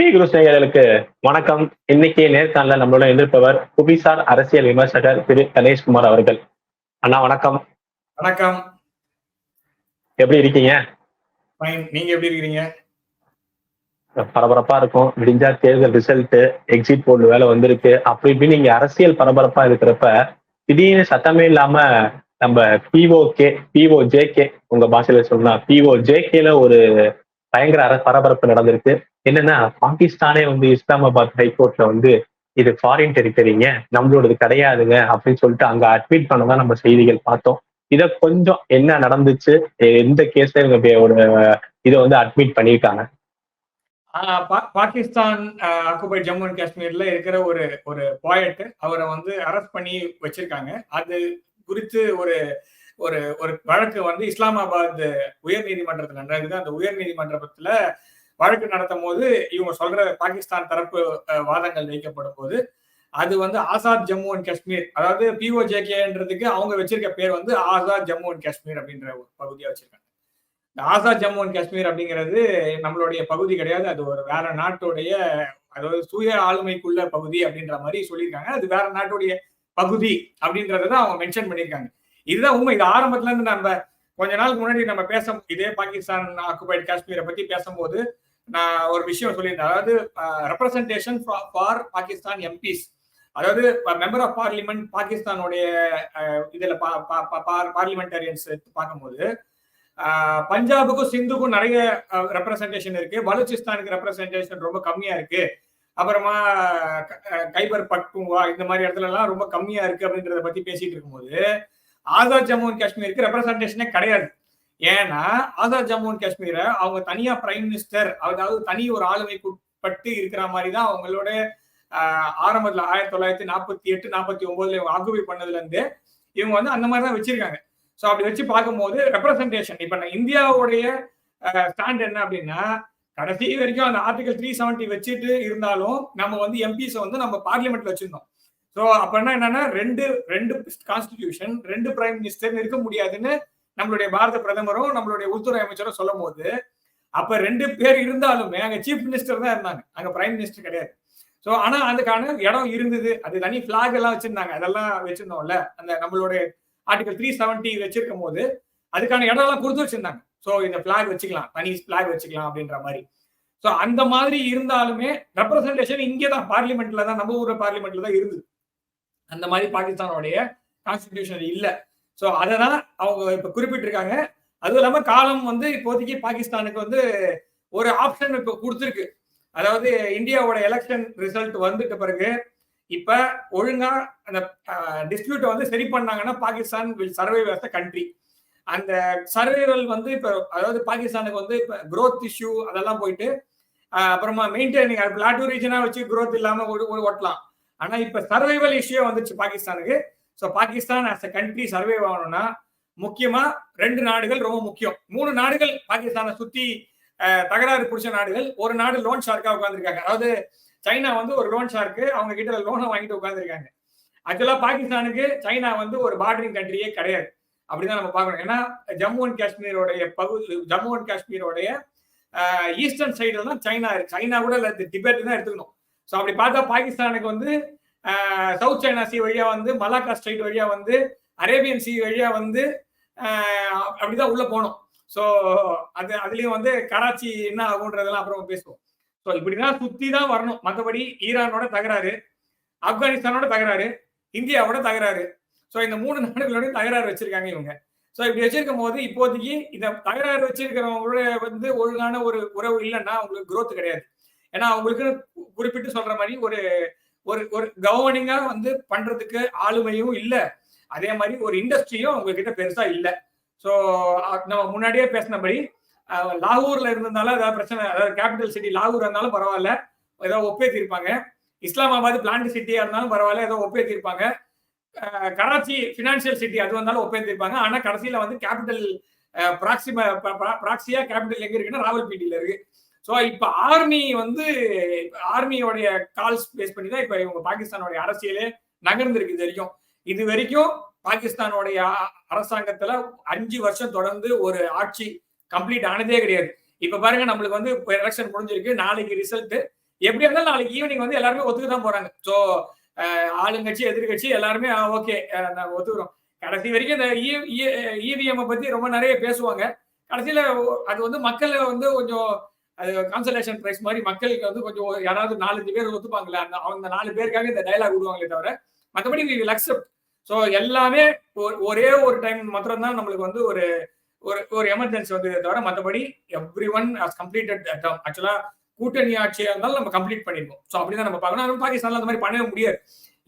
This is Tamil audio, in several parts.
பி குரு நேயர்களுக்கு வணக்கம். இன்னைக்கு நேர்காணல நம்மளோட எதிர்ப்பவர் புவிசார் அரசியல் விமர்சகர் திரு கணேஷ்குமார் அவர்கள். அண்ணா வணக்கம். வணக்கம். எப்படி இருக்கீங்க? நீங்க எப்படி இருக்கிறீங்க? பரபரப்பா இருக்கும். விடிஞ்சா தேர்தல் ரிசல்ட் எக்ஸிட் போல் வேலை வந்திருக்கு. அப்படி இப்படி நீங்க அரசியல் பரபரப்பா இருக்கிறப்ப திடீர்னு சத்தமே இல்லாம நம்ம பிஓகே பிஓ ஜேகே உங்க பாஷையில சொன்னா பிஓ ஜேகேல ஒரு பயங்கர அர பரபரப்பு நடந்திருக்கு. என்னன்னா பாகிஸ்தானே வந்து இஸ்லாமாபாத் ஹைகோர்ட்ல வந்து இது ஃபாரின் டெரிட்டரிங்க நம்மளோடது கிடையாதுங்க அப்படின்னு சொல்லிட்டு அங்க அட்மிட் பண்ணதான் நம்ம செய்திகள் பார்த்தோம். இத கொஞ்சம் என்ன நடந்துச்சு எந்த கேஸ்ல இவங்க ஒரு இதை வந்து அட்மிட் பண்ணியிருக்காங்க. ஆஹ் பா- பாகிஸ்தான் ஆக்குபை ஜம்மு அண்ட் காஷ்மீர்ல இருக்கிற ஒரு ஒரு பாயட் அவரை வந்து அரெஸ்ட் பண்ணி வச்சிருக்காங்க. அது குறித்து ஒரு ஒரு ஒரு வழக்கு வந்து இஸ்லாமாபாத் உயர் நீதிமன்றத்தில் நடக்குது. அந்த உயர் நீதிமன்றத்துல வழக்கு நடத்தும் போது இவங்க சொல்ற பாகிஸ்தான் தரப்பு வாதங்கள் வைக்கப்படும் போது அது வந்து ஆசாத் ஜம்மு அண்ட் காஷ்மீர் அதாவது பிஓஜேகேன்றதுக்கு அவங்க வச்சிருக்க பேர் வந்து ஆசாத் ஜம்மு அண்ட் காஷ்மீர் அப்படின்ற ஒரு பகுதியா வச்சிருக்காங்க. இந்த ஆசாத் ஜம்மு அண்ட் காஷ்மீர் அப்படிங்கிறது நம்மளுடைய பகுதி கிடையாது. அது ஒரு வேற நாட்டுடைய அதாவது சுய ஆளுமைக்குள்ள பகுதி அப்படின்ற மாதிரி சொல்லியிருக்காங்க. அது வேற நாட்டுடைய பகுதி அப்படின்றத அவங்க மென்ஷன் பண்ணியிருக்காங்க. இதுதான் உண்மை. இது ஆரம்பத்துல இருந்து நம்ம கொஞ்ச நாளுக்கு முன்னாடி நம்ம பேச இதே பாகிஸ்தான் ஆக்குபைடு காஷ்மீரை பத்தி பேசும்போது நான் ஒரு விஷயம் சொல்லியிருந்தேன். அதாவது ரெப்ரசன்டேஷன் ஃபார் பாகிஸ்தான் எம்பிஸ் அதாவது மெம்பர் ஆஃப் பார்லிமெண்ட் பாகிஸ்தானுடைய அஹ், இதுல பார்லிமெண்டரியன்ஸ் பார்க்கும்போது ஆஹ் பஞ்சாபுக்கும் சிந்துக்கும் நிறைய ரெப்ரசன்டேஷன் இருக்கு. பலூச்சிஸ்தானுக்கு ரெப்ரசன்டேஷன் ரொம்ப கம்மியா இருக்கு. அப்புறமா க- கைபர் பட்டுவா இந்த மாதிரி இடத்துல எல்லாம் ரொம்ப கம்மியா இருக்கு அப்படின்றத பத்தி பேசிட்டு இருக்கும்போது ஆசாத் ஜம்மு அண்ட் காஷ்மீருக்கு ரெப்ரசன்டேஷனே கிடையாது. ஏன்னா ஆசாத் ஜம்மு அண்ட் காஷ்மீரை அவங்க தனியா பிரைம் மினிஸ்டர் அதாவது தனி ஒரு ஆளுமைக்குட்பட்டு இருக்கிற மாதிரி தான் அவங்களோட ஆரம்பத்துல ஆயிரத்தி தொள்ளாயிரத்தி நாற்பத்தி எட்டு நாற்பத்தி ஒன்பதுல இவங்க ஆக்குபை பண்ணதுல இருந்து இவங்க வந்து அந்த மாதிரி தான் வச்சிருக்காங்க. ஸோ அப்படி வச்சு பார்க்கும்போது ரெப்ரசன்டேஷன் இப்போ நான் இந்தியாவுடைய ஸ்டாண்ட் என்ன அப்படின்னா கடைசி வரைக்கும் அந்த ஆர்டிகல் த்ரீ செவன்டி வச்சுட்டு இருந்தாலும் நம்ம வந்து எம்பிஸை வந்து நம்ம பார்லிமெண்ட்ல வச்சிருந்தோம். ஸோ அப்படின்னா என்னன்னா ரெண்டு ரெண்டு கான்ஸ்டிடியூஷன் ரெண்டு பிரைம் மினிஸ்டர் இருக்க முடியாதுன்னு நம்மளுடைய பாரத பிரதமரும் நம்மளுடைய உள்துறை அமைச்சரும் சொல்லும் போது அப்ப ரெண்டு பேர் இருந்தாலுமே அங்க சீஃப் மினிஸ்டர் தான் இருந்தாங்க. அங்க பிரைம் மினிஸ்டர் கிடையாது. ஸோ ஆனா அதுக்கான இடம் இருந்தது. அது தனி பிளாக் எல்லாம் வச்சிருந்தாங்க. அதெல்லாம் வச்சிருந்தோம்ல. அந்த நம்மளுடைய ஆர்டிகல் த்ரீ செவன்டி வச்சிருக்கும் போது அதுக்கான இடம் எல்லாம் கொடுத்து வச்சிருந்தாங்க. ஸோ இந்த பிளாக் வச்சுக்கலாம். தனி பிளாக் வச்சுக்கலாம் அப்படின்ற மாதிரி. ஸோ அந்த மாதிரி இருந்தாலுமே ரெப்ரசன்டேஷன் இங்கே தான் பார்லிமெண்ட்ல தான் நம்ம ஊர் பார்லிமெண்ட்ல தான் இருந்தது. அந்த மாதிரி பாகிஸ்தானோடைய கான்ஸ்டிடியூஷன் இல்லை. ஸோ அதை தான் அவங்க இப்போ குறிப்பிட்டிருக்காங்க. அதுவும் இல்லாமல் காலம் வந்து இப்போதைக்கு பாகிஸ்தானுக்கு வந்து ஒரு ஆப்ஷன் இப்போ கொடுத்துருக்கு. அதாவது இந்தியாவோட எலெக்ஷன் ரிசல்ட் வந்துட்ட பிறகு இப்ப ஒழுங்கா அந்த டிஸ்பியூட்டை வந்து சரி பண்ணாங்கன்னா Pakistan will survive as country அந்த சர்வைவல் வந்து இப்ப அதாவது பாகிஸ்தானுக்கு வந்து இப்ப குரோத் இஷ்யூ அதெல்லாம் போயிட்டு அப்புறமா மெயின்டைனிங் பிளாட்டூ ரீஜனா வச்சு க்ரோத் இல்லாம ஒரு ஓட்டலாம். ஆனா இப்ப சர்வைவல் இஷ்யூ வந்துச்சு பாகிஸ்தானுக்கு. So Pakistan as a country survive ஆகணும்னா முக்கியமா ரெண்டு நாடுகள் ரொம்ப முக்கியம். மூணு நாடுகள் பாகிஸ்தானை சுத்தி தகராறு பிடிச்ச நாடுகள். ஒரு நாடு லோன் ஷார்க்கா உட்காந்துருக்காங்க அதாவது சைனா வந்து ஒரு லோன் ஷார்க்கு அவங்க கிட்ட லோனை வாங்கிட்டு உட்காந்துருக்காங்க ஆக்சுவலா பாகிஸ்தானுக்கு சைனா வந்து ஒரு பார்டரிங் கண்ட்ரியே கிடையாது. அப்படிதான் நம்ம பார்க்கணும். ஏன்னா ஜம்மு அண்ட் காஷ்மீரோடைய பகுதி ஜம்மு அண்ட் காஷ்மீரோடைய ஈஸ்டர்ன் சைடுல தான் சைனா இருக்கு. சைனா கூட டிபேட் தான் எடுத்துக்கணும். ஸோ அப்படி பார்த்தா பாகிஸ்தானுக்கு வந்து சவுத் சைனா சி வழியா வந்து மலாக்கா ஸ்ட்ரைட் வழியா வந்து அரேபியன் சி வழியா வந்து அப்படிதான் உள்ள போகணும் ஸோ அது அதுலயும் வந்து கராச்சி என்ன ஆகுன்றதெல்லாம் அப்புறம் பேசுவோம். ஸோ இப்படிதான் சுத்தி தான் வரணும். மற்றபடி ஈரானோட தகராறு ஆப்கானிஸ்தானோட தகராறு இந்தியாவோட தகராறு. ஸோ இந்த மூணு நாடுகளோட தகராறு வச்சிருக்காங்க இவங்க. ஸோ இப்படி வச்சிருக்கும் போது இப்போதைக்கு இந்த தகராறு வச்சிருக்கிறவங்களோட வந்து ஒழுங்கான ஒரு உறவு இல்லைன்னா அவங்களுக்கு குரோத் கிடையாது. ஏன்னா அவங்களுக்குன்னு குறிப்பிட்டு சொல்ற மாதிரி ஒரு ஒரு ஒரு கவர்னிங்கா வந்து பண்றதுக்கு ஆளுமையும் இல்லை. அதே மாதிரி ஒரு இண்டஸ்ட்ரியும் அவங்க கிட்ட பெருசா இல்லை. ஸோ நம்ம முன்னாடியே பேசினபடி லாகூர்ல இருந்தாலும் ஏதாவது பிரச்சனை அதாவது கேபிட்டல் சிட்டி லாகூர் இருந்தாலும் பரவாயில்ல. ஏதோ ஒப்பேத்திருப்பாங்க. இஸ்லாமாபாத் பிளான்ட் சிட்டியா இருந்தாலும் பரவாயில்ல ஏதோ ஒப்பேத்திருப்பாங்க. கராச்சி பினான்சியல் சிட்டி அது வந்தாலும் ஒப்பேத்திருப்பாங்க. ஆனா கடைசியில வந்து கேபிட்டல் பிராக்சிம பிராக்சியா கேபிட்டல் எங்க இருக்குன்னா ராவல்பிண்டியில இருக்கு. ஸோ இப்போ ஆர்மி வந்து ஆர்மியோடைய கால்ஸ் பேஸ் பண்ணி தான் இப்போ இவங்க பாகிஸ்தானோடைய அரசியலே நகர்ந்திருக்கு இது வரைக்கும். இது வரைக்கும் பாகிஸ்தானோடைய அரசாங்கத்தில் அரசாங்கத்துல அஞ்சு வருஷம் தொடர்ந்து ஒரு ஆட்சி கம்ப்ளீட் ஆனதே கிடையாது. இப்ப பாருங்க நம்மளுக்கு வந்து இப்போ எலெக்ஷன் முடிஞ்சிருக்கு நாளைக்கு ரிசல்ட் எப்படி இருந்தாலும் நாளைக்கு ஈவினிங் வந்து எல்லாருமே ஒத்துக்க தான் போறாங்க. ஸோ ஆளுங்கட்சி எதிர்கட்சி எல்லாருமே ஓகே நாங்கள் ஒத்துக்கிறோம். கடைசி வரைக்கும் இந்த e, e, இவிஎம் பத்தி ரொம்ப நிறைய பேசுவாங்க. கடைசியில அது வந்து மக்கள் வந்து கொஞ்சம் அது கான்சலேஷன் பிரைஸ் மாதிரி மக்களுக்கு வந்து கொஞ்சம் யாராவது நாலஞ்சு பேர் ஒத்துப்பாங்களே அந்த அவங்க நாலு பேருக்காக இந்த டைலாக் விடுவாங்களே தவிர மற்றபடி வி வில் அக்செப்ட் ஸோ எல்லாமே ஒரே ஒரு டைம் மாத்திரம் தான் நம்மளுக்கு வந்து ஒரு ஒரு ஒரு எமர்ஜென்சி வந்து தவிர மற்றபடி எவ்ரி ஒன் ஹஸ் கம்ப்ளீட்டட் ஆக்சுவலா கூட்டணி ஆட்சியாக இருந்தாலும் நம்ம கம்ப்ளீட் பண்ணிருக்கோம். ஸோ அப்படிதான் நம்ம பார்க்கணும். பாகிஸ்தான்ல அந்த மாதிரி பண்ணவே முடியாது.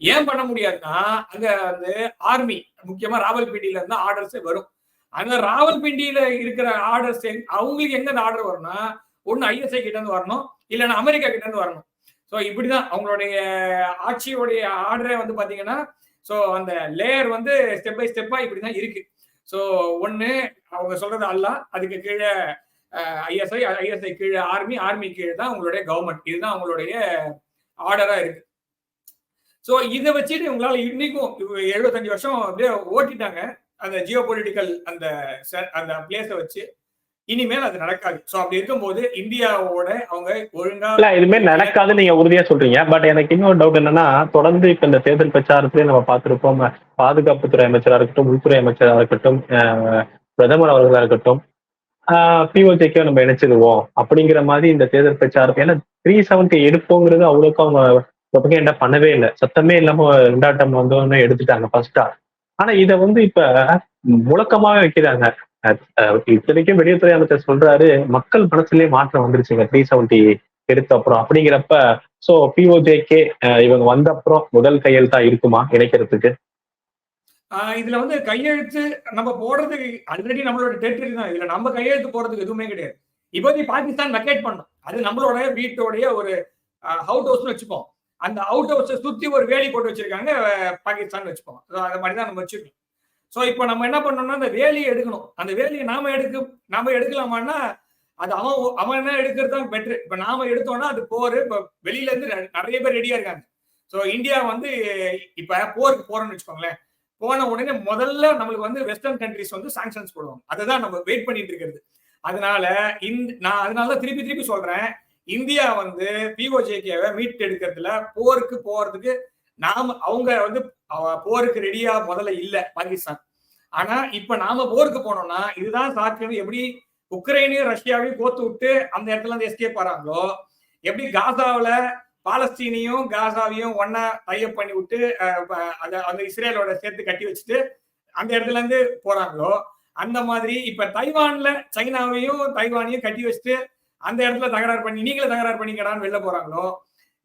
ஏன் பண்ண முடியாதுன்னா அங்க வந்து ஆர்மி முக்கியமா ராவல்பிண்டியில இருந்து ஆர்டர்ஸே வரும். அந்த ராவல்பிண்டியில இருக்கிற ஆர்டர்ஸ் அவங்களுக்கு எங்க ஆர்டர் வரும்னா ஒன்னு ஐஎஸ்ஐ கிட்ட இருந்து வரணும் இல்லைன்னா அமெரிக்கா கிட்ட இருந்து வரணும். ஸோ இப்படிதான் அவங்களுடைய ஆட்சியோடைய ஆர்டரே வந்து பாத்தீங்கன்னா ஸோ அந்த லேயர் வந்து ஸ்டெப் பை ஸ்டெப்பா இப்படிதான் இருக்கு. ஸோ ஒன்னு அவங்க சொல்றது அல்ல. அதுக்கு கீழே ஐஎஸ்ஐ ஐஎஸ்ஐ கீழே ஆர்மி ஆர்மி கீழே தான் உங்களுடைய கவர்மெண்ட் இதுதான் அவங்களுடைய ஆர்டரா இருக்கு. ஸோ இதை வச்சுட்டு இவங்களால இன்னைக்கும் எழுபத்தஞ்சு வருஷம் அப்படியே ஓட்டிட்டாங்க. அந்த ஜியோ பொலிட்டிக்கல் அந்த அந்த பிளேஸை வச்சு. இனிமேல் அது நடக்காது. சோ அப்படி இருக்கும்போது இந்தியாவோட அவங்க ஒழுங்கா இல்ல இதுமே நடக்காதுன்னு நீங்க உறுதியா சொல்றீங்க. பட் எனக்கு இன்னொரு டவுட் என்னன்னா தொடர்ந்து இப்ப இந்த தேர்தல் பிரச்சாரத்திலே நம்ம பார்த்திருப்போம் பாதுகாப்புத்துறை அமைச்சரா இருக்கட்டும் உள்துறை அமைச்சரா இருக்கட்டும் பிரதமர் அவர்களா இருக்கட்டும் பிஓஜேக்கே நம்ம இணைச்சிடுவோம் அப்படிங்கிற மாதிரி இந்த தேர்தல் பிரச்சாரத்தை ஏன்னா த்ரீ செவன்டி எடுப்போங்கிறது அவ்வளோக்கும் அவங்க என்ன பண்ணவே இல்லை. சத்தமே இல்லாம ரெண்டாட்டம் வந்தோன்னு எடுத்துட்டாங்க ஃபர்ஸ்டா ஆனா இதை வந்து இப்ப முழக்கமாவே வைக்கிறாங்க. Uh, இத்தனைக்கும் வெளியுறவுத்துறை அமைச்சர் சொல்றாரு மக்கள் மனசுலயே மாற்றம் வந்துருச்சுங்க. த்ரீ செவன்டி எடுத்த அப்புறம் அப்படிங்கிறப்ப சோ பிஓஜேகே uh, இவங்க வந்த அப்புறம் முதல் கையெழுத்தா இருக்குமா இணைக்கிறதுக்கு? இதுல வந்து கையெழுத்து நம்ம போடுறதுக்கு ஆல்ரெடி நம்மளோட டெரிட்டரி தான். இதுல நம்ம கையெழுத்து போறதுக்கு எதுவுமே கிடையாது. இப்போதைக்கு பாகிஸ்தான் வெக்கேட் பண்ணோம். அது நம்மளோட வீட்டோடைய ஒரு அவுட் ஹவுஸ்னு வச்சுப்போம். அந்த அவுட் ஹவுஸை சுத்தி ஒரு வேலி போட்டு வச்சிருக்காங்க பாகிஸ்தான் வச்சுப்போம். அந்த மாதிரி தான் நம்ம வச்சிருக்கோம். ஸோ இப்போ நம்ம என்ன பண்ணோம்னா அந்த வேலையை எடுக்கணும். அந்த வேலியை நாம எடுக்க நாம எடுக்கலாமான்னா அது அவன் அவன் என்ன எடுக்கிறது தான் பெட்ரு இப்போ நாம எடுத்தோம்னா அது போர். இப்போ வெளியில இருந்து நிறைய பேர் ரெடியா இருக்காங்க. ஸோ இந்தியா வந்து இப்ப போருக்கு போறோம்னு வச்சுக்கோங்களேன். போன உடனே முதல்ல நம்மளுக்கு வந்து வெஸ்டர்ன் கண்ட்ரிஸ் வந்து சாங்ஷன்ஸ் போடுவாங்க. அதுதான் நம்ம வெயிட் பண்ணிட்டு இருக்கிறது. அதனால இந்த நான் அதனால திருப்பி திருப்பி சொல்றேன். இந்தியா வந்து பிஓஜேகேவை மீட் எடுக்கிறதுல போருக்கு போறதுக்கு நாம அவங்க வந்து போருக்கு ரெடியா முதல்ல இல்ல பாகிஸ்தான். ஆனா இப்ப நாம போருக்கு போனோம்னா இதுதான் சாத்தியம். எப்படி உக்ரைனையும் ரஷ்யாவையும் கோத்து விட்டு அந்த இடத்துல இருந்து எஸ்கேப் வராங்களோ எப்படி காசாவில பாலஸ்தீனையும் காசாவையும் ஒன்னா டைப் பண்ணி விட்டு அந்த இஸ்ரேலோட சேர்த்து கட்டி வச்சுட்டு அந்த இடத்துல இருந்து போறாங்களோ அந்த மாதிரி இப்ப தைவான்ல சைனாவையும் தைவானையும் கட்டி வச்சுட்டு அந்த இடத்துல தகராறு பண்ணி நீங்களே தகராறு பண்ணிக்கடான்னு வெளில போறாங்களோ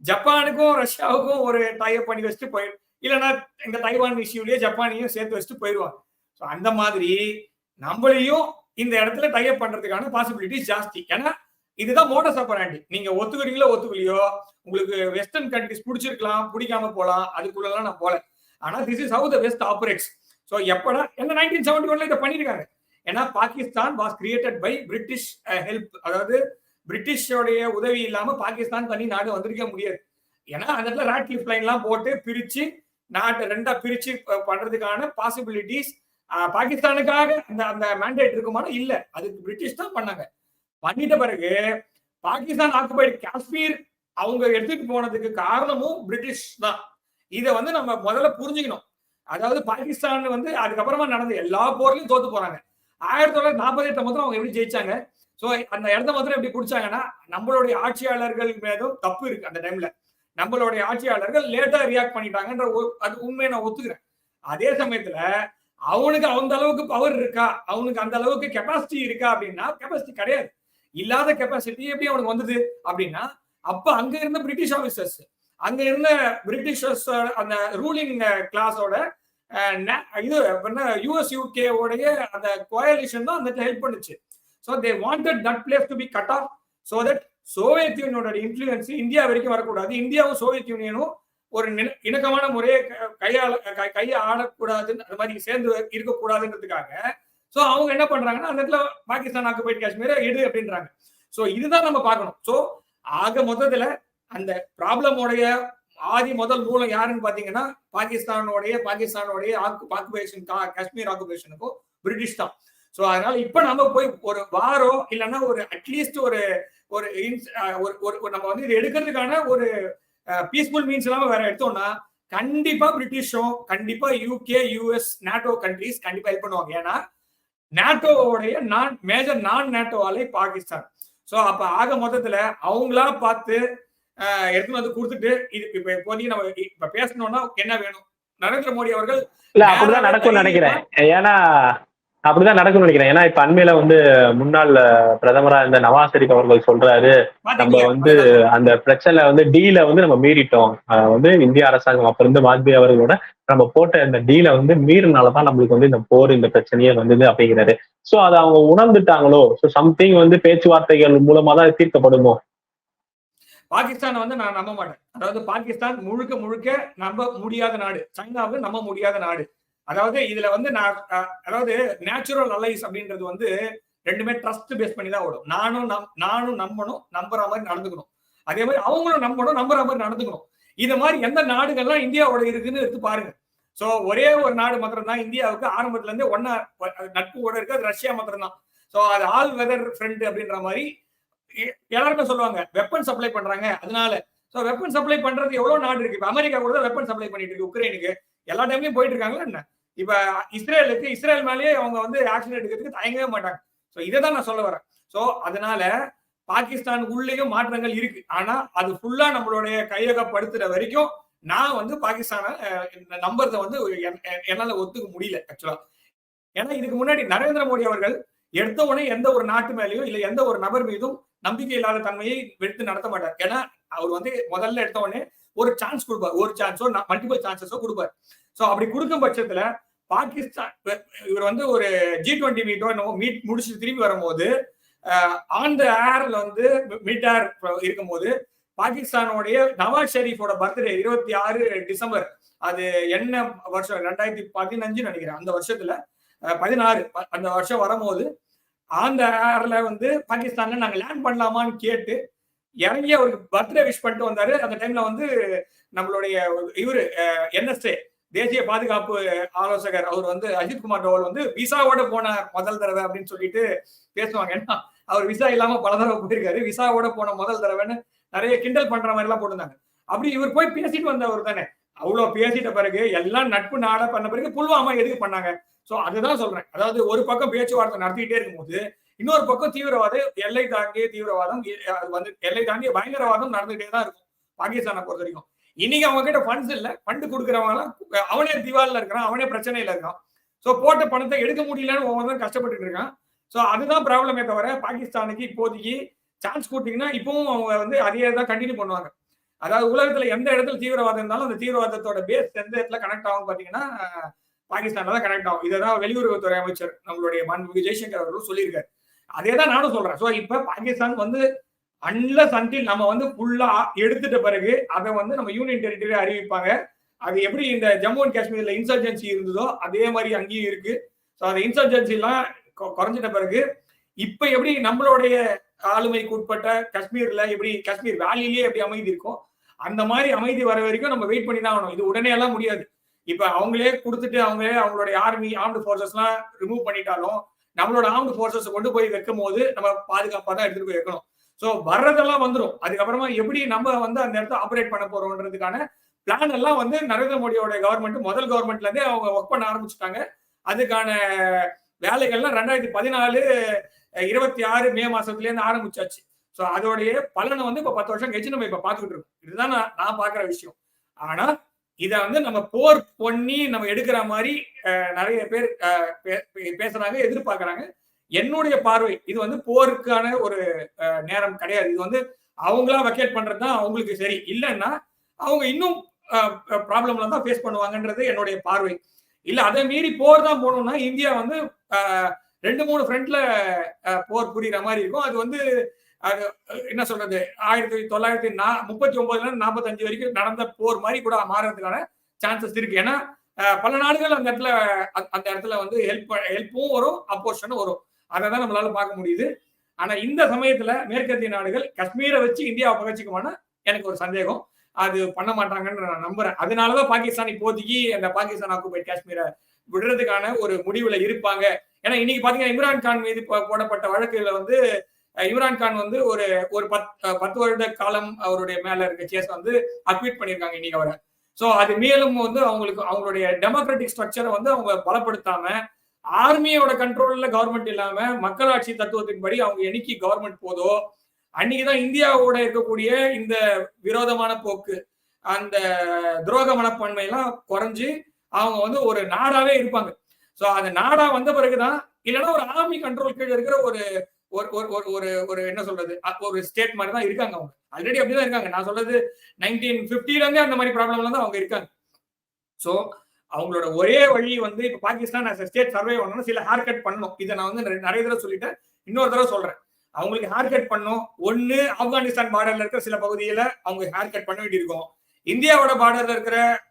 ஜப்பானுக்கும் ரஷ்யாவுக்கும் ஒரு டைப் பண்ணி வச்சுட்டு போயிடு இல்லைன்னா இந்த தைவான் இஷ்யூலயே ஜப்பானையும் சேர்த்து வச்சுட்டு போயிடுவாங்க. ஸோ அந்த மாதிரி நம்மளையும் இந்த இடத்துல டைப் பண்றதுக்கான பாசிபிலிட்டிஸ் ஜாஸ்தி. ஏன்னா இதுதான் மோட்டர் ஆப்பராண்டி நீங்க ஒத்துக்கிறீங்களோ ஒத்துக்கலையோ உங்களுக்கு வெஸ்டர்ன் கண்ட்ரிஸ் பிடிச்சிருக்கலாம் பிடிக்காம போகலாம் அதுக்குள்ளலாம் நான் போல ஆனா this is how the west operates so எப்படா என்ன நைன்டீன் செவன்டி ஒன்ல இதை பண்ணிருக்காங்க. ஏன்னா Pakistan was created by British help அதாவது பிரிட்டிஷோடைய உதவி இல்லாம பாகிஸ்தான் தனி நாடு வந்திருக்க முடியாது. ஏன்னா அந்த இடத்துல ராட்லிஃப் லைன் எல்லாம் போட்டு பிரிச்சு நாட்டை ரெண்டா பிரிச்சு பண்றதுக்கான பாசிபிலிட்டிஸ் பாகிஸ்தானுக்காக அந்த அந்த மேண்டேட் இருக்குமானா இல்ல. அதுக்கு பிரிட்டிஷ் தான் பண்ணாங்க. பண்ணிட்ட பிறகு பாகிஸ்தான் ஆக்குபைடு காஷ்மீர் அவங்க எடுத்துட்டு போனதுக்கு காரணமும் பிரிட்டிஷ் தான். இதை வந்து நம்ம முதல்ல புரிஞ்சுக்கணும். அதாவது பாகிஸ்தான் வந்து அதுக்கப்புறமா நடந்த எல்லா போர்லயும் தோத்து போறாங்க. ஆயிரத்தி தொள்ளாயிரத்தி நாற்பத்தி எட்டு முதல்ல அவங்க எப்படி ஜெயிச்சாங்க? ஸோ அந்த இடத்த மாத்திரம் எப்படி பிடிச்சாங்கன்னா நம்மளுடைய ஆட்சியாளர்கள் மேலும் தப்பு இருக்கு அந்த டைம்ல நம்மளுடைய ஆட்சியாளர்கள் லேட்டா ரியாக்ட் பண்ணிட்டாங்கன்ற அது உண்மையை நான் ஒத்துக்கிறேன். அதே சமயத்துல அவனுக்கு அந்த அளவுக்கு பவர் இருக்கா? அவனுக்கு அந்த அளவுக்கு கெப்பாசிட்டி இருக்கா அப்படின்னா கெப்பாசிட்டி கிடையாது. இல்லாத கெப்பாசிட்டி எப்படி அவனுக்கு வந்தது அப்படின்னா அப்ப அங்க இருந்த பிரிட்டிஷ் ஆபீசர்ஸ் அங்க இருந்த பிரிட்டிஷர்ஸ் அந்த ரூலிங் கிளாஸோட இது யூஎஸ் யூகே உடைய அந்த கோயலிஷன் தான் அந்த ஹெல்ப் பண்ணுச்சு. So they wanted that place to be cut off so that Soviet யூனியனோட influence India வரைக்கும் வரக்கூடாது. இந்தியாவும் சோவியத் யூனியனும் ஒரு இணக்கமான முறையை கையாள கையை ஆடக்கூடாதுன்னு அது மாதிரி சேர்ந்து இருக்கக்கூடாதுன்றதுக்காக ஸோ அவங்க என்ன பண்றாங்கன்னா அந்த இடத்துல பாகிஸ்தான் ஆக்குபைட் காஷ்மீரை எடு அப்படின்றாங்க. ஸோ இதுதான் நம்ம பார்க்கணும். ஸோ ஆக மொத்தத்துல அந்த ப்ராப்ளமோடைய ஆதி முதல் மூலம் யாருன்னு பாத்தீங்கன்னா பாகிஸ்தானோடைய பாகிஸ்தானோடைய ஆக்குபேஷன் காஷ்மீர் ஆக்குபேஷனுக்கும் பிரிட்டிஷ் தான். சோ அதனால இப்ப நம்ம போய் ஒரு வாரம் இல்லைன்னா ஒரு அட்லீஸ்ட் ஒரு ஒரு ஒரு நம்ம வந்து இது எடுக்கிறதுக்கான ஒரு பீஸ்ஃபுல் மீன்ஸ் இல்லாம வேற எடுத்தோம்னா கண்டிப்பா பிரிட்டிஷும் கண்டிப்பா யூகே யூஎஸ் நாட்டோ கண்ட்ரிஸ் கண்டிப்பா ஹெல்ப் பண்ணுவாங்க. ஏன்னா நாட்டோவுடைய நான் மேஜர் நான் நாட்டோ ஆலை பாகிஸ்தான். சோ அப்ப ஆக மொத்தத்துல அவங்களா பார்த்து எடுத்துன்னு வந்து கொடுத்துட்டு இது இப்ப இப்போதைக்கு நம்ம இப்ப பேசணும்னா என்ன வேணும்? நரேந்திர மோடி அவர்கள் இல்ல அப்படிதான் நடக்கும்னு நினைக்கிறேன். ஏன்னா அப்படிதான் நடக்கும்னு நினைக்கிறேன். ஏன்னா இப்ப அண்மையில வந்து முன்னாள் பிரதமரா இருந்த நவாஸ் ஷெரீப் அவர்கள் சொல்றாரு. நம்ம வந்து அந்த பிரச்சனை வந்து டீல வந்து நம்ம மீறிட்டோம். வந்து இந்திய அரசாங்கம் அப்ப இருந்து வாஜ்பாய் அவர்களோட நம்ம போட்ட இந்த டீல வந்து மீறினாலதான் நம்மளுக்கு வந்து இந்த போர் இந்த பிரச்சனையே வந்தது அப்படிங்கிறாரு. சோ அதை அவங்க உணர்ந்துட்டாங்களோ? சோ சம்திங் வந்து பேச்சுவார்த்தைகள் மூலமா தான் தீர்க்கப்படுமோ? பாகிஸ்தான் வந்து நான் நம்ப மாட்டேன். அதாவது பாகிஸ்தான் முழுக்க முழுக்க நம்ப முடியாத நாடு. சைனாவை நம்ப முடியாத நாடு. அதாவது இதுல வந்து நான் அதாவது நேச்சுரல் அலைஸ் அப்படின்றது வந்து ரெண்டுமே ட்ரஸ்ட் பேஸ் பண்ணி தான் ஓடும். நானும் நம் நானும் நம்பணும் நம்புற மாதிரி நடந்துக்கணும். அதே மாதிரி அவங்களும் நம்பணும் நம்புற மாதிரி நடந்துக்கணும். இது மாதிரி எந்த நாடுகள்லாம் இந்தியாவோட இருக்குன்னு எடுத்து பாருங்க. ஸோ ஒரே ஒரு நாடு மாத்திரம் தான் இந்தியாவுக்கு ஆரம்பத்துல இருந்தே ஒன்னா நட்பு இருக்கு. அது ரஷ்யா மாத்திரம் தான் ஸோ அது ஆல் வெதர் ஃப்ரெண்ட் அப்படின்ற மாதிரி எ- எல்லாருமே சொல்லுவாங்க வெப்பன் சப்ளை பண்றாங்க. அதனால ஸோ வெப்பன் சப்ளை பண்றது எவ்வளவு நாடு இருக்கு? இப்போ அமெரிக்கா கூட வெப்பன் சப்ளை பண்ணிட்டு இருக்கு உக்ரைனுக்கு. எல்லா டைம்லயும் போயிட்டு இருக்காங்களா என்ன? இப்ப இஸ்ரேலுக்கு இஸ்ரேல் மேலேயே அவங்க வந்து ஆக்ஷன் எடுக்கிறதுக்கு தயங்கவே மாட்டாங்க. ஸோ இதை தான் நான் சொல்ல வரேன். சோ அதனால பாகிஸ்தான் உள்ளேயும் மாற்றங்கள் இருக்கு. ஆனா அது ஃபுல்லா நம்மளுடைய கையகப்படுத்துற வரைக்கும் நான் வந்து பாகிஸ்தான அஹ், நம்புறத வந்து என்னால ஒத்துக்க முடியல ஆக்சுவலா ஏன்னா இதுக்கு முன்னாடி நரேந்திர மோடி அவர்கள் எடுத்த உடனே எந்த ஒரு நாட்டு மேலேயும் இல்ல எந்த ஒரு நபர் மீதும் நம்பிக்கை இல்லாத தன்மையை எடுத்து நடத்த மாட்டார். ஏன்னா அவர் வந்து முதல்ல எடுத்த உடனே ஒரு சான்ஸ் கொடுப்பார். ஒரு சான்ஸோ மல்டிபிள் சான்சஸோ கொடுப்பார். ஸோ அப்படி கொடுக்கும் பட்சத்துல பாகிஸ்தான் இவர் வந்து ஒரு ஜி டுவெண்ட்டி மீட்டோ என்னவோ மீட் முடிச்சுட்டு திரும்பி வரும்போது ஆன் த ஏர்ல வந்து மிட் ஏர் இருக்கும்போது பாகிஸ்தானுடைய நவாஸ் ஷெரீஃபோட பர்த்டே இருபத்தி ஆறு டிசம்பர் அது என்ன வருஷம்? ரெண்டாயிரத்தி பதினஞ்சு நினைக்கிறேன். அந்த வருஷத்துல பதினாறு ப- அந்த வருஷம் வரும்போது அந்த ஏர்ல வந்து பாகிஸ்தான்ல நாங்க லேண்ட் பண்ணலாமான்னு கேட்டு இறங்கி அவருக்கு பர்த்டே விஷ் பண்ணிட்டு வந்தாரு. அந்த டைம்ல வந்து நம்மளுடைய இவரு என்எஸ்ஏ தேசிய பாதுகாப்பு ஆலோசகர் அவர் வந்து அஜித் குமார் டோவல் வந்து விசாவோட போன முதல் தடவை அப்படின்னு சொல்லிட்டு பேசுவாங்க. ஏன்னா அவர் விசா இல்லாம பல தடவை போயிருக்காரு. விசாவோட போன முதல் தடவைன்னு நிறைய கிண்டல் பண்ற மாதிரி எல்லாம் போட்டிருந்தாங்க. அப்படி இவர் போய் பேசிட்டு வந்தவர் தானே. அவ்வளவு பேசிட்ட பிறகு எல்லாம் நட்பு நாட பண்ண பிறகு புல்வாமா எதுக்கு பண்ணாங்க? சோ அதுதான் சொல்றேன். அதாவது ஒரு பக்கம் பேச்சுவார்த்தை நடத்திட்டே இருக்கும்போது இன்னொரு பக்கம் தீவிரவாதம் எல்லை தாண்டிய தீவிரவாதம் அது வந்து எல்லை தாண்டிய பயங்கரவாதம் நடந்துகிட்டே தான் இருக்கும். பாகிஸ்தானை பொறுத்த வரைக்கும். இன்னைக்கு அவங்க கிட்ட ஃபண்ட்ஸ் இல்ல. ஃபண்ட் கொடுக்குறவங்கலாம் அவனே திவாலில் இருக்கிறான் அவனே பிரச்சனையில இருக்கான். சோ போட்ட பணத்தை எடுக்க முடியலன்னு ஒவ்வொருத்தரும் கஷ்டப்பட்டுட்டு இருக்கான். சோ அதுதான் ப்ராப்ளமே தவிர பாகிஸ்தானுக்கு இப்போதைக்கு சான்ஸ் கொடுத்தீங்கன்னா இப்பவும் அவங்க வந்து அதே தான் கண்டினியூ பண்ணுவாங்க. அதாவது உலகத்துல எந்த இடத்துல தீவிரவாதம் இருந்தாலும் அந்த தீவிரவாதத்தோட பேஸ் எந்த இடத்துல கனெக்ட் ஆகும் பாத்தீங்கன்னா பாகிஸ்தான்ல தான் கனெக்ட் ஆகும். இதான் வெளியுறவுத்துறை அமைச்சர் நம்மளுடைய மாண்புமிகு ஜெய்சங்கர் அவர்களும் சொல்லியிருக்காரு. அதே தான் நானும் சொல்றேன். சோ இப்ப பாகிஸ்தான் வந்து அன்லஸ் அன்டில் நம்ம வந்து ஃபுல்லா எடுத்துட்ட பிறகு அதை வந்து நம்ம யூனியன் டெரிட்டரி அறிவிப்பாங்க. அது எப்படி இந்த ஜம்மு அண்ட் காஷ்மீர்ல இன்சர்ஜென்சி இருந்ததோ அதே மாதிரி அங்கேயும் இருக்கு. ஸோ அந்த இன்சர்ஜென்சி எல்லாம் கொ- குறைஞ்சிட்ட பிறகு இப்ப எப்படி நம்மளுடைய ஆளுமைக்கு உட்பட்ட காஷ்மீர்ல எப்படி காஷ்மீர் வேலிலேயே எப்படி அமைதி இருக்கும் அந்த மாதிரி அமைதி வர வரைக்கும் நம்ம வெயிட் பண்ணி தான் ஆகணும். இது உடனே எல்லாம் முடியாது. இப்ப அவங்களே கொடுத்துட்டு அவங்களே அவங்களுடைய ஆர்மி ஆர்ம்டு ஃபோர்ஸஸ் எல்லாம் ரிமூவ் பண்ணிட்டாலும் நம்மளோட ஆர்ம்டு ஃபோர்ஸஸ் கொண்டு போய் வைக்கும் போது நம்ம பாதுகாப்பா தான் எடுத்துட்டு போய் வைக்கணும். சோ வர்றதெல்லாம் வந்துடும் அதுக்கப்புறமா எப்படி நம்ம வந்து அந்த இடத்த ஆப்ரேட் பண்ண போறோம்ன்றதுக்கான பிளான் எல்லாம் வந்து நரேந்திர மோடியோட கவர்மெண்ட் முதல் கவர்மெண்ட்ல இருந்தே அவங்க ஒர்க் பண்ண ஆரம்பிச்சுட்டாங்க. அதுக்கான வேலைகள்லாம் ரெண்டாயிரத்தி பதினாலு இருபத்தி ஆறு மே மாசத்துல இருந்து ஆரம்பிச்சாச்சு. சோ அதோடைய பலனை வந்து இப்போ பத்து வருஷம் கழிச்சு நம்ம இப்போ பார்த்துக்கிட்டு இருக்கோம். இதுதான் நான் நான் பாக்குற விஷயம். ஆனா இதை வந்து நம்ம போர் பண்ணி நம்ம எடுக்கிற மாதிரி நிறைய பேர் பே- பே- பேசுறாங்க எதிர்பார்க்குறாங்க. என்னுடைய பார்வை. இது வந்து போருக்கான ஒரு நேரம் கிடையாது. இது வந்து அவங்களா வெக்கேட் பண்றது தான் அவங்களுக்கு சரி. இல்லைன்னா அவங்க இன்னும் ப்ராப்ளம்ல தான் ஃபேஸ் பண்ணுவாங்கன்றது என்னுடைய பார்வை. இல்ல அதை மீறி போர் தான் போகணும்னா இந்தியா வந்து ரெண்டு மூணு ஃப்ரண்ட்ல போர் புரியுற மாதிரி இருக்கும். அது வந்து அது என்ன சொல்றது ஆயிரத்தி தொள்ளாயிரத்தி நா முப்பத்தி ஒன்பதுல இருந்து நாற்பத்தஞ்சு வரைக்கும் நடந்த போர் மாதிரி கூட மாறுறதுக்கான சான்சஸ் இருக்கு. ஏன்னா பல நாடுகள் அந்த இடத்துல அந்த- அந்த இடத்துல வந்து ஹெல்ப் ஹெல்ப்பும் வரும் அப்போர்ஷனும் வரும். அதை தான் நம்மளால பார்க்க முடியுது. ஆனா இந்த சமயத்துல மேற்கத்திய நாடுகள் காஷ்மீரை வச்சு இந்தியாவை பகச்சிக்குமானா எனக்கு ஒரு சந்தேகம். அது பண்ண மாட்டாங்கன்னு நான் நம்புறேன். அதனாலதான் பாகிஸ்தான் இப்போதைக்கு அந்த பாகிஸ்தான் ஆக்குபைட் காஷ்மீரை விடுறதுக்கான ஒரு முடிவுல இருப்பாங்க. ஏன்னா இன்னைக்கு பாத்தீங்கன்னா இம்ரான் கான் மீது போடப்பட்ட வழக்குல வந்து இம்ரான் கான் வந்து ஒரு ஒரு பத் பத்து வருட காலம் அவருடைய மேல இருக்க கேஸ் வந்து அக்விட் பண்ணியிருக்காங்க இன்னைக்கு அவரை. சோ அது மேலும் வந்து அவங்களுக்கு அவங்களுடைய டெமோக்ராட்டிக் ஸ்ட்ரக்சரை வந்து அவங்க பலப்படுத்தாம ஆர்மியோட கண்ட்ரோல்ல கவர்மெண்ட் இல்லாம மக்களாட்சி தத்துவத்தின்படி அவங்க என்னைக்கு கவர்மெண்ட் போதோ அன்னைக்குதான் இந்தியாவோட இருக்கக்கூடிய இந்த விரோதமான போக்கு அந்த துரோக மனப்பான்மை எல்லாம் குறைஞ்சு அவங்க வந்து ஒரு நாடாவே இருப்பாங்க. சோ அந்த நாடா வந்த பிறகுதான் இல்லைன்னா ஒரு ஆர்மி கண்ட்ரோல் கீழ இருக்கிற ஒரு ஒரு ஒரு ஒரு ஒரு ஒரு என்ன சொல்றது ஒரு ஸ்டேட் மாதிரி தான் இருக்காங்க அவங்க. ஆல்ரெடி அப்படிதான் இருக்காங்க. நான் சொல்றது நைன்டீன் பிப்டில இருந்தே அந்த மாதிரி ப்ராப்ளம்ல தான் அவங்க இருக்காங்க. சோ அவங்களோட ஒரே வழி வந்து இப்ப பாகிஸ்தான் ஸ்டேட் சர்வே பண்ணணும் சில ஹேர் கட் பண்ணணும். இதை நான் வந்து நிறைய- நிறைய தடவை சொல்லிட்டேன். இன்னொரு தடவை சொல்றேன். அவங்களுக்கு ஹேர் கட் பண்ணும் ஒன்னு ஆப்கானிஸ்தான் பார்டர்ல இருக்கிற சில பகுதியில அவங்க ஹேர் கட் பண்ண வேண்டியிருக்கும். இந்தியாவோட பார்டர்ல இருக்கிற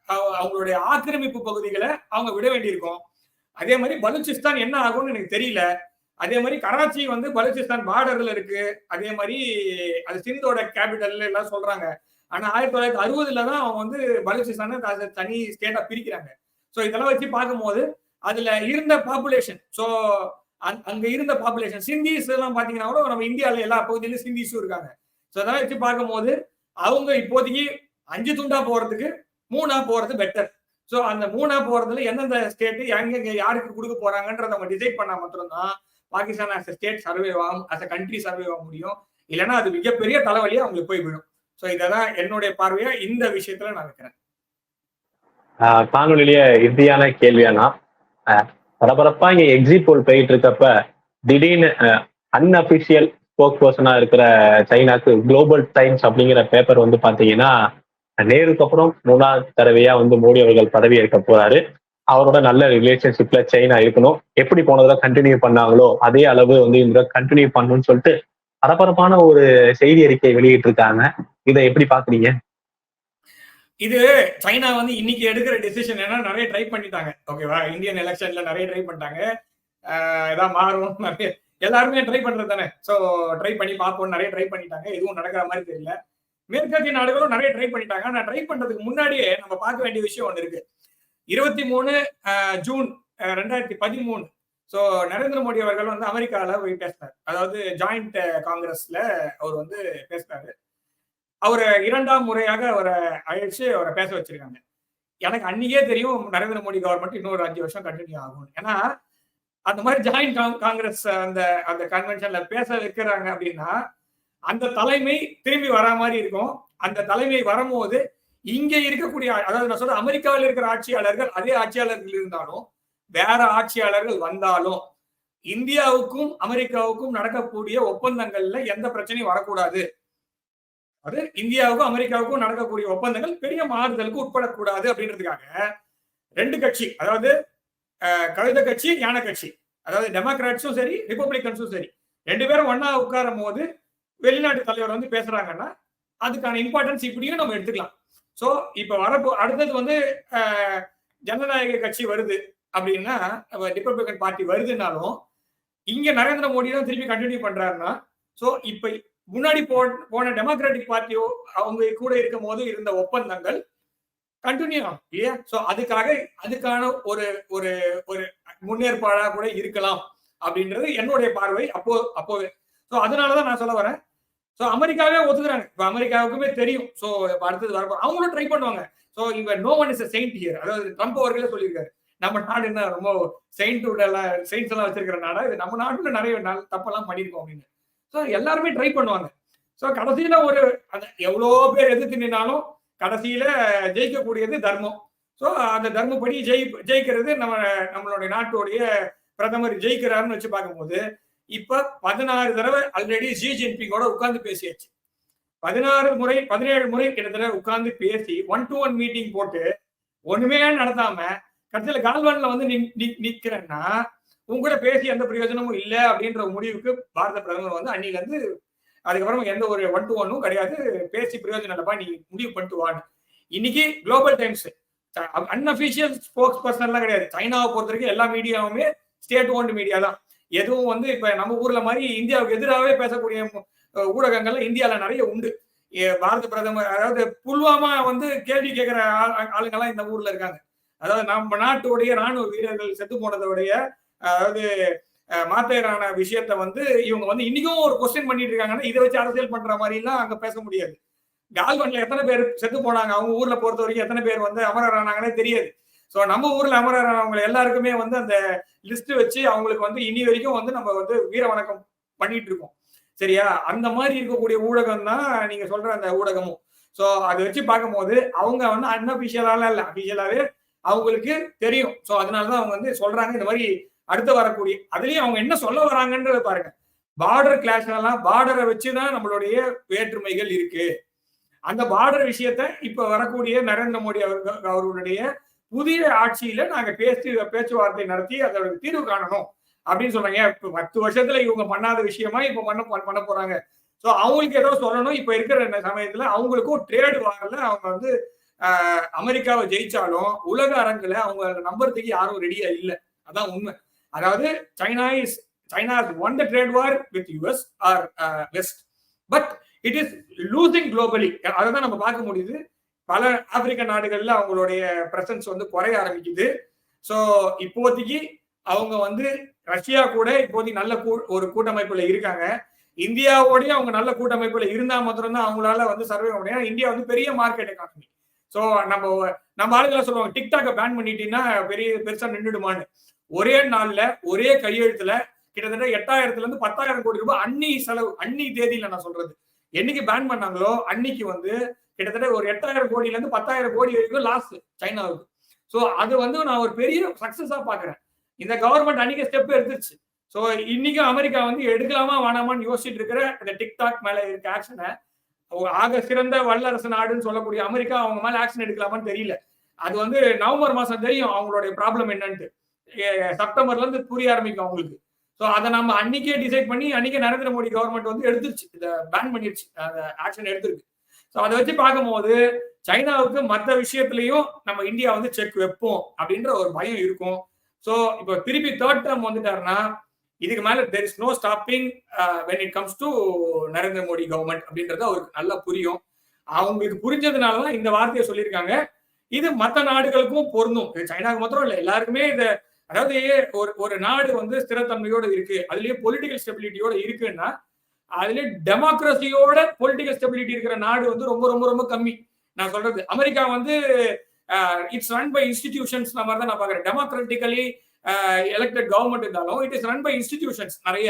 அவங்களுடைய ஆக்கிரமிப்பு பகுதிகளை அவங்க விட வேண்டியிருக்கும். அதே மாதிரி பலூச்சிஸ்தான் என்ன ஆகும்னு எனக்கு தெரியல. அதே மாதிரி கராச்சி வந்து பலூச்சிஸ்தான் பார்டர்ல இருக்கு. அதே மாதிரி அது சிந்தோட கேபிட்டல் எல்லாம் சொல்றாங்க. ஆனா ஆயிரத்தி தொள்ளாயிரத்தி அறுபதுல தான் அவங்க வந்து பலூச்சிஸ்தான தனி ஸ்டேட்டா பிரிக்கிறாங்க. ஸோ இதெல்லாம் வச்சு பார்க்கும்போது அதுல இருந்த பாப்புலேஷன் ஸோ அங்க இருந்த பாப்புலேஷன் சிந்திஸ் எல்லாம் பாத்தீங்கன்னா கூட நம்ம இந்தியால எல்லா பகுதியிலும் சிந்திஸும் இருக்காங்க. ஸோ அதெல்லாம் வச்சு பார்க்கும்போது அவங்க இப்போதைக்கு அஞ்சு துண்டா போறதுக்கு மூணா போறது பெட்டர் சோ அந்த மூணா போறதுல எந்தெந்த ஸ்டேட் எங்க யாருக்கு கொடுக்க போறாங்கன்றத நம்ம டிசைட் பண்ணா மட்டும்தான் பாகிஸ்தான் அஸ் ஸ்டேட் சர்வே ஆகும் அஸ் அ கண்ட்ரி சர்வே ஆக முடியும். இல்லைன்னா அது மிகப்பெரிய தலைவலியா அவங்களுக்கு போய் விடும். ஸோ இதை தான் என்னுடைய பார்வையா இந்த விஷயத்துல நான் வைக்கிறேன். காணொலியிலேயே இறுதியான கேள்வியானா பரபரப்பா இங்க எக்ஸிட் போல் போயிட்டு இருக்கப்ப திடீர்னு அன்அபிஷியல் ஸ்போக் பர்சனா இருக்கிற சைனாக்கு குளோபல் டைம்ஸ் அப்படிங்கிற பேப்பர் வந்து பாத்தீங்கன்னா நேருக்கு அப்புறம் மூணாவது தடவையா வந்து மோடி அவர்கள் பதவி ஏற்க போறாரு. அவரோட நல்ல ரிலேஷன்ஷிப்ல சைனா இருக்கணும். எப்படி போன கண்டினியூ பண்ணாங்களோ அதே அளவு வந்து இந்த கண்டினியூ பண்ணணும்னு சொல்லிட்டு பரபரப்பான ஒரு செய்தி அறிக்கை வெளியிட்டு இருக்காங்க இதை எப்படி பாக்குறீங்க இது சைனா வந்து இன்னைக்கு எடுக்கிற டிசிஷன் என்ன நிறைய ட்ரை பண்ணிட்டாங்க. ஓகேவா இந்தியன் எலெக்ஷன்ல நிறைய ட்ரை பண்ணிட்டாங்க. இதான் மாறும். நிறைய எல்லாருமே ட்ரை பண்றது தானே. ஸோ ட்ரை பண்ணி பார்ப்போம் நிறைய ட்ரை பண்ணிட்டாங்க. எதுவும் நடக்கிற மாதிரி தெரியல. மேற்கத்திய நாடுகளும் நிறைய ட்ரை பண்ணிட்டாங்க. ஆனா ட்ரை பண்றதுக்கு முன்னாடியே நம்ம பார்க்க வேண்டிய விஷயம் ஒன்று இருக்கு. இருபத்தி மூணு ஜூன் ரெண்டாயிரத்தி பதிமூணு. ஸோ நரேந்திர மோடி அவர்கள் வந்து அமெரிக்காவில் போய் பேசினார். அதாவது ஜாயிண்ட் காங்கிரஸ்ல அவர் வந்து பேசினாரு. அவரை இரண்டாம் முறையாக அவரை அழைச்சு அவரை பேச வச்சிருக்காங்க. எனக்கு அன்னைக்கே தெரியும் நரேந்திர மோடி கவர்மெண்ட் இன்னொரு அஞ்சு வருஷம் கண்டினியூ ஆகும். ஏன்னா அந்த மாதிரி ஜாயிண்ட் காங்கிரஸ் அந்த அந்த கன்வென்ஷன்ல பேச வைக்கிறாங்க அப்படின்னா அந்த தலைமை திரும்பி வரா மாதிரி இருக்கும். அந்த தலைமை வரும்போது இங்க இருக்கக்கூடிய அதாவது நான் சொல்ற அமெரிக்காவில் இருக்கிற ஆட்சியாளர்கள் அதே ஆட்சியாளர்கள் இருந்தாலும் வேற ஆட்சியாளர்கள் வந்தாலும் இந்தியாவுக்கும் அமெரிக்காவுக்கும் நடக்கக்கூடிய ஒப்பந்தங்கள்ல எந்த பிரச்சனையும் வரக்கூடாது. அது இந்தியாவுக்கும் அமெரிக்காவுக்கும் நடக்கக்கூடிய ஒப்பந்தங்கள் பெரிய மாறுதலுக்கு உட்படக்கூடாது அப்படின்றதுக்காக ரெண்டு கட்சி அதாவது அஹ், கழுத கட்சி ஞான கட்சி. அதாவது டெமோக்ராட்ஸும் சரி ரிப்பப்ளிகன்ஸும் சரி. ரெண்டு பேரும் ஒன்னா உட்காரும் போது வெளிநாட்டு தலைவர் வந்து பேசுறாங்கன்னா அதுக்கான இம்பார்ட்டன்ஸ் இப்படியும் நம்ம எடுத்துக்கலாம். ஸோ இப்ப வரப்போ அடுத்தது வந்து ஜனநாயக கட்சி வருது அப்படின்னா ரிப்பப்ளிகன் பார்ட்டி வருதுனாலும் இங்க நரேந்திர மோடி தான் திருப்பி கண்டினியூ பண்றாருன்னா ஸோ இப்ப முன்னாடி போ போன டெமோக்ராட்டிக் பார்ட்டியோ அவங்க கூட இருக்கும் போது இருந்த ஒப்பந்தங்கள் கண்டினியூ ஆகும் இல்லையா? ஸோ அதுக்காக அதுக்கான ஒரு ஒரு ஒரு முன்னேற்பாடா கூட இருக்கலாம் அப்படின்றது என்னுடைய பார்வை. அப்போ ஸோ அதனால அதனாலதான் நான் சொல்ல வரேன். ஸோ அமெரிக்காவே ஒத்துக்குறாங்க. இப்போ அமெரிக்காவுக்குமே தெரியும். ஸோ அடுத்தது வர அவங்களும் ட்ரை பண்ணுவாங்க. ஸோ இவ no one is saint here அதாவது ட்ரம்ப் அவர்களே சொல்லியிருக்காரு. நம்ம நாடு என்ன ரொம்ப செயின்ட் எல்லாம் செயின்ஸ் எல்லாம் வச்சிருக்கிற நாடா? இது நம்ம நாட்டுல நிறைய நாள் தப்பெல்லாம் பண்ணியிருக்கோம் அப்படின்னு. ஸோ எல்லாருமே ட்ரை பண்ணுவாங்க. ஸோ கடைசியில ஒரு அந்த எவ்வளோ பேர் எதிர்த்து நின்னாலும் கடைசியில ஜெயிக்கக்கூடியது தர்மம். ஸோ அந்த தர்மப்படி ஜெயி ஜெயிக்கிறது நம்ம நம்மளுடைய நாட்டுடைய பிரதமர் ஜெயிக்கிறாருன்னு வச்சு பார்க்கும்போது இப்ப பதினாறு தடவை ஆல்ரெடி ஜி ஜின்பிங்கோட உட்கார்ந்து பேசியாச்சு. பதினாறு முறை பதினேழு முறை கிட்டத்தட்ட உட்கார்ந்து பேசி ஒன் டு ஒன் மீட்டிங் போட்டு ஒண்ணுமே நடத்தாம கடைசியில் கால்வான்ல வந்து நின்- நிக்கிறேன்னா உங்க கூட பேசி எந்த பிரயோஜனமும் இல்லை அப்படின்ற முடிவுக்கு பாரத பிரதமர் வந்து அன்னில இருந்து அதுக்கப்புறம் எந்த ஒரு ஒன் டு ஒன்னும் கிடையாது. பேசி பிரயோஜனம் இல்லப்பா நீ முடிவு பண்ணிட்டு வான்னு. இன்னைக்கு குளோபல் டைம்ஸ் அன்அபிஷியல் ஸ்போக்ஸ் பர்சன்லாம் கிடையாது. சைனாவை பொறுத்த வரைக்கும் எல்லா மீடியாவுமே ஸ்டேட் ஓன்டு மீடியா தான். எதுவும் வந்து இப்ப நம்ம ஊர்ல மாதிரி இந்தியாவுக்கு எதிராகவே பேசக்கூடிய ஊடகங்கள்ல இந்தியால நிறைய உண்டு. பாரத பிரதமர் அதாவது புல்வாமா வந்து கேள்வி கேட்கிற ஆளுங்கெல்லாம் இந்த ஊர்ல இருக்காங்க. அதாவது நம்ம நாட்டுடைய ராணுவ வீரர்கள் செத்து போனதோடைய அதாவது மாத்தேரான விஷயத்த வந்து இவங்க வந்து இன்னைக்கும் ஒரு கொஸ்டின் பண்ணிட்டு இருக்காங்கன்னா இதை வச்சு அரசியல் பண்ற மாதிரிலாம் அங்க பேச முடியாது. கால்வன்ல எத்தனை பேர் செத்து போனாங்க? அவங்க ஊர்ல பொறுத்த வரைக்கும் எத்தனை பேர் வந்து அமரர் ஆனாங்கன்னே தெரியாது. சோ நம்ம ஊர்ல அமரர் ஆனவங்க எல்லாருக்குமே வந்து அந்த லிஸ்ட் வச்சு அவங்களுக்கு வந்து இனி வரைக்கும் வந்து நம்ம வந்து வீர வணக்கம் பண்ணிட்டு இருக்கோம். சரியா? அந்த மாதிரி இருக்கக்கூடிய ஊடகம் தான் நீங்க சொல்ற அந்த ஊடகமும். சோ அதை வச்சு பார்க்கும்போது அவங்க வந்து அன்அபிஷியலால இல்ல. அபிஷியலாவே அவங்களுக்கு தெரியும். சோ அதனாலதான் அவங்க வந்து சொல்றாங்க இந்த மாதிரி அடுத்து வரக்கூடிய அதுலயும் அவங்க என்ன சொல்ல வராங்கன்றத பாருங்க. பார்டர் கிளாஸ் எல்லாம் பார்டரை வச்சுதான் நம்மளுடைய வேற்றுமைகள் இருக்கு. அந்த பார்டர் விஷயத்த இப்ப வரக்கூடிய நரேந்திர மோடி அவர்கள் அவர்களுடைய புதிய ஆட்சியில நாங்க பேசி பேச்சுவார்த்தை நடத்தி அதோட தீர்வு காணணும். அப்படின்னு சொல்றாங்க. இப்ப பத்து வருஷத்துல இவங்க பண்ணாத விஷயமா இப்ப பண்ண பண்ண போறாங்க. சோ அவங்களுக்கு ஏதோ சொல்லணும். இப்ப இருக்கிற சமயத்துல அவங்களுக்கும் ட்ரேடு வாரில் அவங்க வந்து அமெரிக்காவை ஜெயிச்சாலும் உலக அரங்குல அவங்க நம்புறதுக்கு யாரும் ரெடியா இல்ல. அதான் உண்மை. அதாவது China is China won the trade war with US or west but it is losing globally அதை தான் நம்ம பார்க்க முடியுது. பல ஆப்பிரிக்க நாடுகள்ல அவங்களுடைய பிரசன்ஸ் வந்து குறைய ஆரம்பிக்குது. ஸோ இப்போதைக்கு அவங்க வந்து ரஷ்யா கூட இப்போதைக்கு நல்ல ஒரு கூட்டமைப்புல இருக்காங்க. இந்தியாவோடய அவங்க நல்ல கூட்டமைப்புல இருந்தா மாத்திரம்தான் அவங்களால வந்து சர்வே பண்ண முடியும். இந்தியா வந்து பெரிய மார்க்கெட் எக்கானமி ஸோ நம்ம நம்ம ஆளுங்களை சொல்லுவாங்க டிக்டாக்கை பேன் பண்ணிட்டீங்கன்னா பெரிய பெருசா நின்றுடுமான்னு ஒரே நாள்ல ஒரே கையெழுத்துல கிட்டத்தட்ட எட்டாயிரத்துல இருந்து பத்தாயிரம் கோடி ரூபாய் அன்னி செலவு அன்னி தேதியில நான் சொல்றது. என்னைக்கு பேன் பண்ணாங்களோ அன்னைக்கு வந்து கிட்டத்தட்ட ஒரு எட்டாயிரம் கோடியில இருந்து பத்தாயிரம் கோடி வரைக்கும் லாஸ் சைனாவுக்கு. ஸோ அது வந்து நான் ஒரு பெரிய சக்சஸா பாக்குறேன். இந்த கவர்மெண்ட் அன்னைக்கு ஸ்டெப் எடுத்துருச்சு. ஸோ இன்னைக்கு அமெரிக்கா வந்து எடுக்கலாமா வேணாமான்னு யோசிச்சுட்டு இருக்கிற இந்த டிக்டாக் மேல இருக்க ஆக்ஷனை ஆக சிறந்த வல்லரசு நாடுன்னு சொல்லக்கூடிய அமெரிக்கா அவங்க மேல ஆக்ஷன் எடுக்கலாமான்னு தெரியல. அது வந்து நவம்பர் மாசம் தெரியும் அவங்களுடைய ப்ராப்ளம் என்னன்ட்டு. செப்டம்பர்ல இருந்து புரிய ஆரம்பிக்கும் அவங்களுக்கு. ஸோ அதை நம்ம அன்னைக்கே டிசைட் பண்ணி அன்னைக்கே நரேந்திர மோடி கவர்மெண்ட் வந்து எடுத்துருச்சு. இதை பேன் பண்ணிருச்சு. அந்த ஆக்ஷன் எடுத்திருக்கு. ஸோ அதை வச்சு பார்க்கும்போது சைனாவுக்கு மற்ற விஷயத்துலையும் நம்ம இந்தியா வந்து செக் வைப்போம் அப்படின்ற ஒரு பயம் இருக்கும். ஸோ இப்போ திருப்பி தேர்ட் டேர்ம் வந்துட்டாருன்னா இதுக்கு மேல there is no stopping when it comes to Narendra Modi government அப்படின்றது அவருக்கு நல்லா புரியும். அவங்களுக்கு புரிஞ்சதுனால தான் இந்த வார்த்தையை சொல்லியிருக்காங்க. இது மற்ற நாடுகளுக்கும் பொருந்தும். சைனாவுக்கு மாத்திரம் இல்லை. எல்லாருக்குமே இதை அதாவது ஒரு ஒரு நாடு வந்து ஸ்திரத்தன்மையோட இருக்கு அதுலயே பொலிட்டிக்கல் ஸ்டெபிலிட்டியோட இருக்குன்னா அதுல டெமோக்ரஸியோட பொலிட்டிக்கல் ஸ்டெபிலிட்டி இருக்கிற நாடு வந்து ரொம்ப ரொம்ப ரொம்ப கம்மி. நான் சொல்றது அமெரிக்கா வந்து இட்ஸ் ரன் பை இன்ஸ்டிடியூஷன்ஸ் மாதிரி தான் நான் பாக்குறேன் டெமோக்ராட்டிக்கலி எலெக்டட் கவர்மெண்ட் இருந்தாலும் it is run by institutions நிறைய.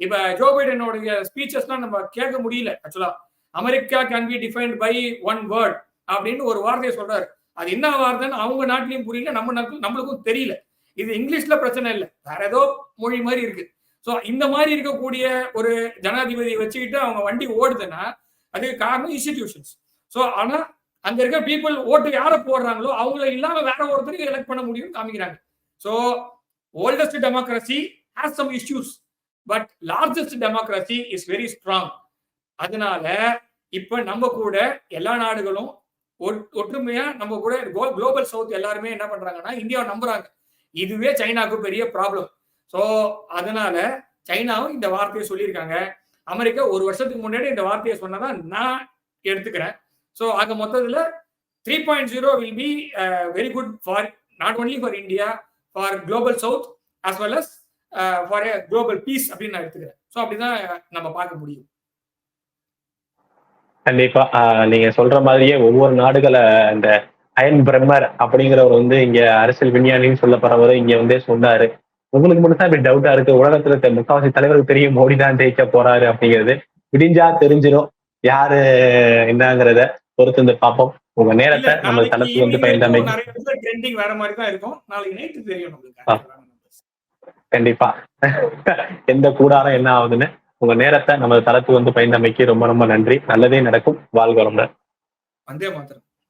இப்ப ஜோ பைடனோடைய ஸ்பீச்சஸ்லாம் நம்ம கேட்க முடியல ஆக்சுவலா America can be defined by one word அப்படின்னு ஒரு வார்த்தையை சொல்றாரு. அது என்ன வார்த்தைன்னு அவங்க நாட்டிலையும் புரியல நம்ம நாட்டிலும் நம்மளுக்கும் தெரியல. இது இங்கிலீஷ்ல பிரச்சனை இல்லை. வேற ஏதோ மொழி மாதிரி இருக்கு. ஸோ இந்த மாதிரி இருக்கக்கூடிய ஒரு ஜனாதிபதியை வச்சுக்கிட்டு அவங்க வண்டி ஓடுதுன்னா அதுக்கு காரணம் இன்ஸ்டிடியூஷன்ஸ் ஸோ ஆனா அங்க இருக்க பீப்புள் ஓட்டு யாரை போடுறாங்களோ அவங்கள இல்லாம வேற ஒருத்தருக்கு எலெக்ட் பண்ண முடியும்னு காமிக்கிறாங்க. So oldest democracy has some issues but largest democracy is very strong அதனால இப்ப நம்ம கூட எல்லா நாடுகளும் ஒற்றுமையா நம்ம கூட குளோபல் சவுத் எல்லாருமே என்ன பண்றாங்கன்னா இந்தியாவை நம்புறாங்க. இதுவே சைனாவுக்கு பெரிய ப்ராப்ளம் ஸோ அதனால சைனாவும் இந்த வார்த்தையை சொல்லியிருக்காங்க. அமெரிக்கா ஒரு வருஷத்துக்கு முன்னாடி இந்த வார்த்தையை சொன்னதான் நான் எடுத்துக்கிறேன். ஸோ ஆக மொத்தத்தில் three point zero will be very good for not only for India for global south as well as for global peace அப்படின்னு நான் எடுத்துக்கிறேன். ஸோ அப்படிதான் uh, நம்ம பார்க்க முடியும். கண்டிப்பா நீங்க சொல்ற மாதிரியே ஒவ்வொரு நாடுகளை இந்த அயன் பிரம்மர் அப்படிங்கிறவர் வந்து இங்க அரசியல் விஞ்ஞானின்னு சொல்லப்படுறவர் இங்க வந்து சொன்னாரு. உங்களுக்கு மட்டும் தான் இப்படி டவுட்டா இருக்கு. உலகத்துல முக்காவாசி தலைவருக்கு தெரியும் மோடி தான் ஜெயிக்க போறாரு அப்படிங்கிறது. விடிஞ்சா தெரிஞ்சிடும் யாரு என்னங்கிறத பொறுத்து வந்து பார்ப்போம். உங்க நேரத்தை நம்ம தளத்துக்கு வந்து பயந்தமை ட்ரெண்டிங் வேற மாதிரி தான் இருக்கும். நாளைக்கு நைட்டு தெரியும் கண்டிப்பா. எந்த கூடாரம் என்ன ஆகுதுன்னு உங்க நேரத்தை நம்ம தளத்துக்கு வந்து பயந்தமைக்கு ரொம்ப ரொம்ப நன்றி. நல்லதே நடக்கும். வாழ்க வளமுடன். வந்தே மாத்திரம்